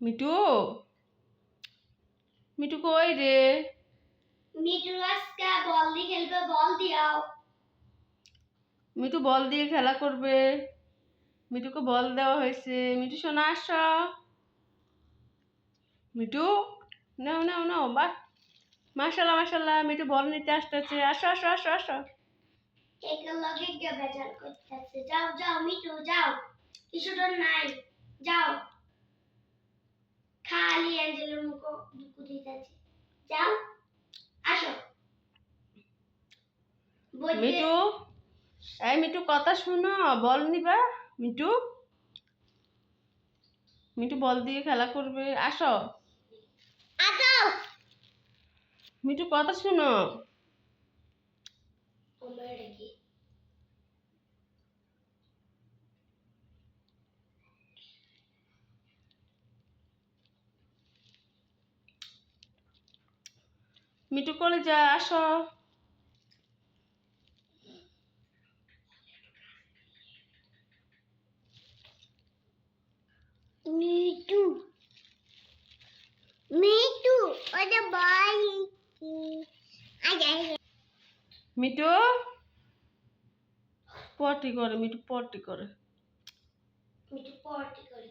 Me too? Me too কই রে? মিঠু আজকে বল দিয়ে খেলবে বল দিয়াও। মিটু বল দিয়ে খেলা করবে। মিটুকে বল দেওয়া হয়েছে। মিটু শোনা আস। মিটু নাও নাও নাও বাহ মাশাল্লাহ মাশাল্লাহ মিটু বল নিতে আসতেছে। আসো আসো আসো আসো। এগুলো লগে গিয়ে বেজার করতেছে। যাও যাও মিঠু যাও। কিছুটা নাই। যাও। অ্যাঞ্জেলের মুখ দুকু দিতেছে যাও আসো। মিটু এই মিটু কথা শুনো বল নিবা মিটু মিটু বল দিয়ে খেলা করবে। আসো। আসো। মিটু কথা শুনো। আমার কি মিটু করে যা আসো। মিঠু। মিঠু ওটা আয় মিটু পটি করে মিটু পটি করে। মিঠু পটি করে